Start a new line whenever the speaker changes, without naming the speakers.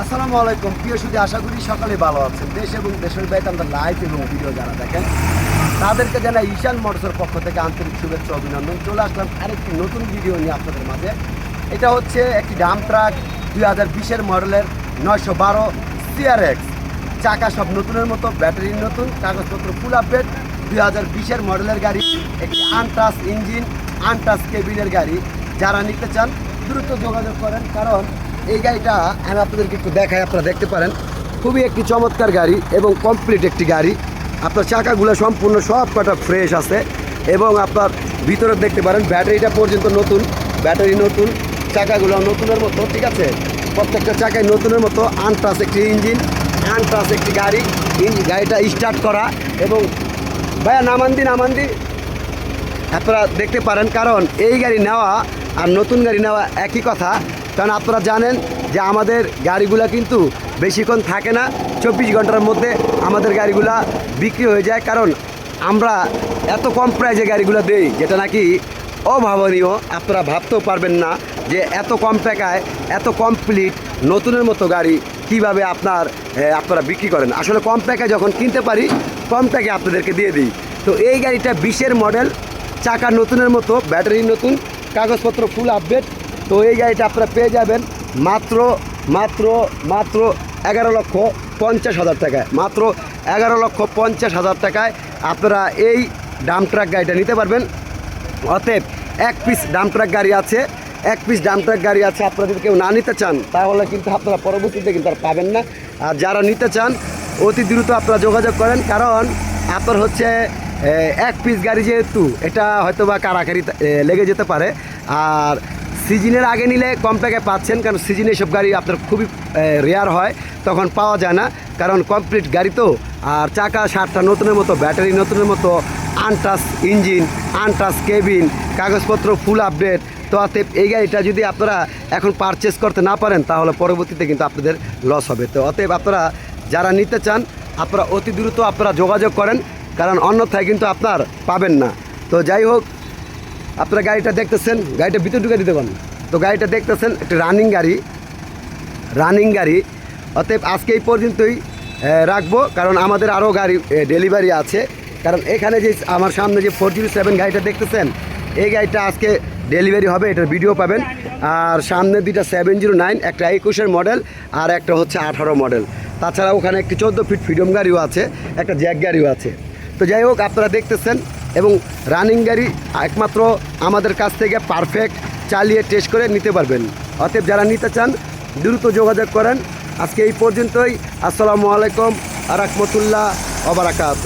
আসসালামু আলাইকুম। প্রিয় শুধু আশা করি সকালে ভালো আছেন। দেশ এবং দেশের বাইরে আমরা লাইভ এবং ভিডিও যারা দেখেন, তাদেরকে জানাই ঈশান মোটরসের পক্ষ থেকে আন্তরিক শুভেচ্ছা, অভিনন্দন। চলে আসলাম আরেকটি নতুন ভিডিও নিয়ে আপনাদের মাঝে। এটা হচ্ছে একটি ডাম ট্রাক দুই হাজার বিশের মডেলের নয়শো বারো সিআরএক্স চাকা সব নতুনের মতো, ব্যাটারি নতুন, কাগজপত্র ফুল আপডেট দুই হাজার বিশের মডেলের গাড়ি, একটি আনটাস ইঞ্জিন আনটাস কেবিনের গাড়ি। যারা নিতে চান, দ্রুত যোগাযোগ করেন, কারণ এই গাড়িটা আমি আপনাদেরকে একটু দেখাই, আপনারা দেখতে পারেন। খুবই একটি চমৎকার গাড়ি এবং কমপ্লিট একটি গাড়ি। আপনার চাকাগুলো সম্পূর্ণ সব কটা ফ্রেশ আছে এবং আপনার ভিতরে দেখতে পারেন, ব্যাটারিটা পর্যন্ত নতুন, ব্যাটারি নতুন, চাকাগুলো নতুনের মতো, ঠিক আছে? প্রত্যেকটা চাকায় নতুনের মতো আনটাস একটি ইঞ্জিন আনটাস একটি গাড়ি। গাড়িটা স্টার্ট করা এবং ভাইয়া, নামান দিন নামান দিন আপনারা দেখতে পারেন, কারণ এই গাড়ি নেওয়া আর নতুন গাড়ি নেওয়া একই কথা। কারণ আপনারা জানেন যে আমাদের গাড়িগুলা কিন্তু বেশিক্ষণ থাকে না। চব্বিশ ঘণ্টার মধ্যে আমাদের গাড়িগুলা বিক্রি হয়ে যায়। কারণ আমরা এত কম প্রাইজে গাড়িগুলো দেই, যেটা নাকি অভাবনীয়। আপনারা ভাবতেও পারবেন না যে এত কম টাকায়, এত কমপ্লিট নতুনের মতো গাড়ি কীভাবে আপনার আপনারা বিক্রি করেন। আসলে কম টাকায় যখন কিনতে পারি, কম টাকায় আপনাদেরকে দিয়ে দিই। তো এই গাড়িটা বিশের মডেল, চাকা নতুনের মতো, ব্যাটারি নতুন, কাগজপত্র ফুল আপডেট তো এই গাড়িটা আপনারা পেয়ে যাবেন মাত্র মাত্র মাত্র এগারো লক্ষ পঞ্চাশ হাজার টাকায়। মাত্র এগারো লক্ষ পঞ্চাশ হাজার টাকায় আপনারা এই ডাম ট্রাক গাড়িটা নিতে পারবেন। অতএব এক পিস ডাম ট্রাক গাড়ি আছে, এক পিস ডাম ট্রাক গাড়ি আছে, আপনারা যদি কেউ না নিতে চান, তাহলে কিন্তু আপনারা পরবর্তীতে কিন্তু আর পাবেন না। আর যারা নিতে চান, অতি দ্রুত আপনারা যোগাযোগ করেন, কারণ আপনার হচ্ছে এক পিস গাড়ি যেহেতু, এটা হয়তো বা কারাকারি লেগে যেতে পারে। আর সিজনের আগে নিলে কম টাকায় পাচ্ছেন, কারণ সিজনে এসব গাড়ি আপনার খুবই রেয়ার হয়, তখন পাওয়া যায় না। কারণ কমপ্লিট গাড়ি তো, আর চাকা সাতটা নতুনের মতো, ব্যাটারি নতুনের মতো আনটাস ইঞ্জিন আনটাস কেবিন কাগজপত্র ফুল আপডেট তো অতএব এই গাড়িটা যদি আপনারা এখন পারচেস করতে না পারেন, তাহলে পরবর্তীতে কিন্তু আপনাদের লস হবে। তো অতএব আপনারা যারা নিতে চান, আপনারা অতি দ্রুত আপনারা যোগাযোগ করেন, কারণ অন্যথায় কিন্তু আপনার পাবেন না। তো যাই হোক আপনারা গাড়িটা দেখতেছেন, গাড়িটা ভিতরে ঢুকে দিতে পারেন। তো গাড়িটা দেখতেছেন, একটা রানিং গাড়ি। রানিং গাড়ি। অতএব আজকে এই পর্যন্তই রাখব, কারণ আমাদের আরও গাড়ি ডেলিভারি আছে। কারণ এখানে যে আমার সামনে যে ফোর সেভেন গাড়িটা দেখতেছেন, এই গাড়িটা আজকে ডেলিভারি হবে, এটার ভিডিও পাবেন। আর সামনে দুইটা সেভেন জিরো নাইন একটা একুশের মডেল আর একটা হচ্ছে আঠারো মডেল তাছাড়া ওখানে একটি চোদ্দ ফিট ফ্রিডম গাড়িও আছে, একটা জ্যাক গাড়িও আছে। তো যাই হোক, আপনারা দেখতেছেন এবং রানিং গাড়ি একমাত্র আমাদের কাছ থেকে পারফেক্ট চালিয়ে টেস্ট করে নিতে পারবেন। অতএব যারা নিতে চান, দ্রুত যোগাযোগ করেন। আজকে এই পর্যন্তই। আসসালামু আলাইকুম আ রহমতুল্লাহ অবরাকাত